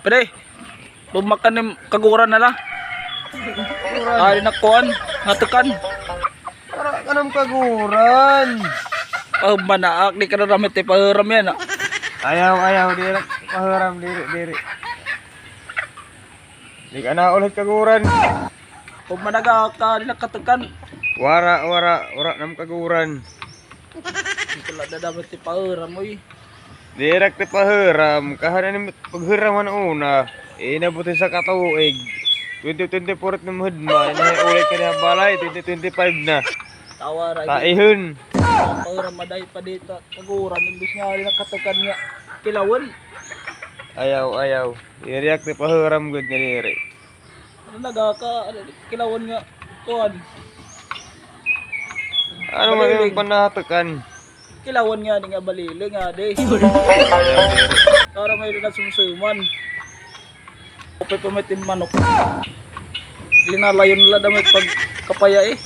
Pre, bumakan ni kaguran na la. Ay na kuan, hatukan. Para ka ng kaguran. Oh, manaak di ka na ramit eh, pahiram yan ah. Ayaw, ayaw, diri. Maharam, diri, diri. Di ka na ulit kaguran. Kung managa ka, di nakatukan. Wara, wara, wara ng kaguran. Di ka lang dadamit eh, pahiram mo eh. Direct ti pahiram. Kahanan ni paghiraman una. Inabuti sa katuig. 2024 na mahudma. Inahi ulit ka na balay. 2025 na. Tawa ra. Taihon. Pahiram maday pa dito. Kaguran, imbis nga di nakatukan niya. Kilawan. Ayaw, ayaw. Direct ti pahiram good nga diri. Ano naga ka, ano, kilawan nga. Kuan. Ano man yung panahatukan? Kilawan nga di nga balili nga di. Para may na sumsuman. Upay pamitin manok. Linalayon nila damit pag kapaya eh.